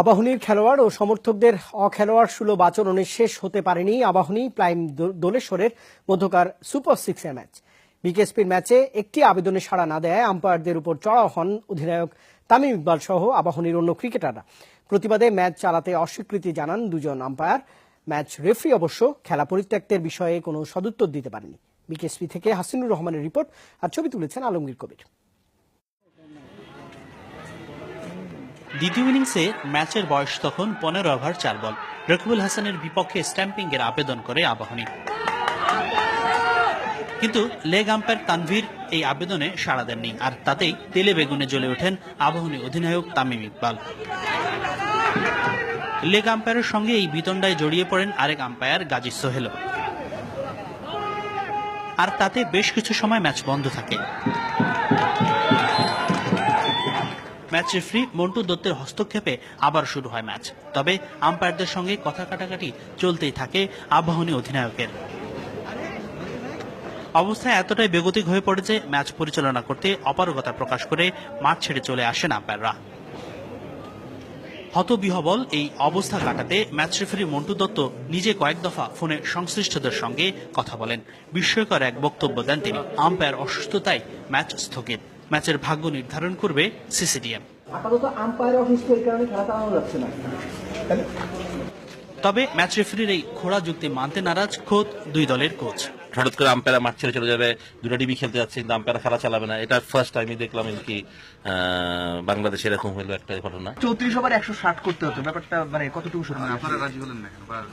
আবাহনীর খেলোয়াড় ও সমর্থকদের অখেলোয়াড় সুলভ আচরণে শেষ হতে পারেনি আবাহনী প্রাইম দোলেশ্বরের মধ্যকার সুপার সিক্সের ম্যাচ। বিকেএসপির ম্যাচে একটি আবেদনে সাড়া না দেয় আম্পায়ারদের উপর চড়াও হন অধিনায়ক তামিম ইকবাল সহ আবাহনীর অন্য ক্রিকেটাররা। প্রতিবাদে ম্যাচ চালাতে অস্বীকৃতি জানান দুজন আম্পায়ার। ম্যাচ রেফারি অবশ্য খেলা পরিত্যক্তের বিষয়ে কোনো সদুত্তর দিতে পারেনি। বিকেএসপি থেকে হাসিনুর রহমানের রিপোর্ট আর ছবি তুলেছেন আলমগীর কবির। দ্বিতীয় ইনিংসে ম্যাচের বয়স তখন পনেরো ওভার চার বল। রকিবুল হাসানের বিপক্ষে স্ট্যাম্পিং এর আবেদন করে আবাহনী। কিন্তু লেগ আম্পায়ার তানভীর এই আবেদনে সাড়া দেননি। আর তাতেই তেলে বেগুনে জ্বলে ওঠেন আবাহনী অধিনায়ক তামিম ইকবাল। লেগ আম্পায়ারের সঙ্গে এই বিতণ্ডায় জড়িয়ে পড়েন আরেক আম্পায়ার গাজী সোহেল আর তাতে বেশ কিছু সময় ম্যাচ বন্ধ থাকে। ম্যাচ রেফারি মন্টু দত্তের হস্তক্ষেপে আবার শুরু হয় ম্যাচ। তবে আম্পায়ারদের সঙ্গে কথা কাটাকাটি চলতেই থাকে আবাহনী অধিনায়কের। অবস্থা এতটাই বেগতিক হয়ে পড়ে যে ম্যাচ পরিচালনা করতে অপারগতা প্রকাশ করে মাঠ ছেড়ে চলে আসেন আম্পায়াররা। হতবিহবল এই অবস্থা কাটাতে ম্যাচ রেফারি মন্টু দত্ত নিজে কয়েক দফা ফোনে সংশ্লিষ্টদের সঙ্গে কথা বলেন। বিস্ময়কর এক বক্তব্য দেন তিনি। আম্পায়ার অসুস্থতায় ম্যাচ স্থগিত। ম্যাচের ভাগ্য নির্ধারণ করবে সিসিডিএম। আপাতত আম্পায়ার অসুস্থ এই কারণে খেলা চালানো যাচ্ছে না। তবে ম্যাচ রেফারির এই খোড়া যুক্তি মানতে নারাজ খোদ দুই দলের কোচ হঠাৎ করে আম্পায়ার মাঠ ছেড়ে চলে যাবে দুটা টিভি খেলতে যাচ্ছে কিন্তু আম্পায়ার খেলা চালাবে না। এটা ফার্স্ট টাইমই দেখলাম কি বাংলাদেশে এরকম হলো একটা ঘটনা। চৌত্রিশ ওভার একশো ষাট করতে হতো। ব্যাপারটা মানে কতটুকু রাজি হলেন না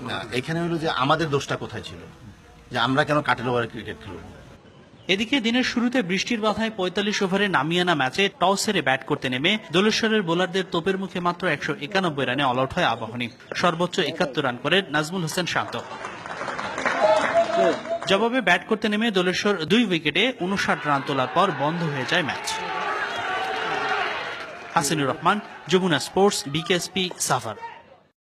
না এখানে হলো যে আমাদের দোষটা কোথায় ছিল? যে আমরা কেন কাটেল ওভার ক্রিকেট খেলব? এদিকে দিনের শুরুতে বৃষ্টির বাধায় পঁয়তাল্লিশ ওভারে নামিয়ে আনা ম্যাচে টস হেরে ব্যাট করতে নেমে দোলেশ্বরের বোলারদের তোপের মুখে মাত্র একশো একানব্বই রানে অল আউট হয় আবাহনী। সর্বোচ্চ একাত্তর রান করেন নাজমুল হোসেন শান্ত। জবাবে ব্যাট করতে নেমে দোলেশ্বর দুই উইকেটে উনষাট রান তোলার পর বন্ধ হয়ে যায় match. Hasinur Rahman, Jamuna sports, BKSP suffer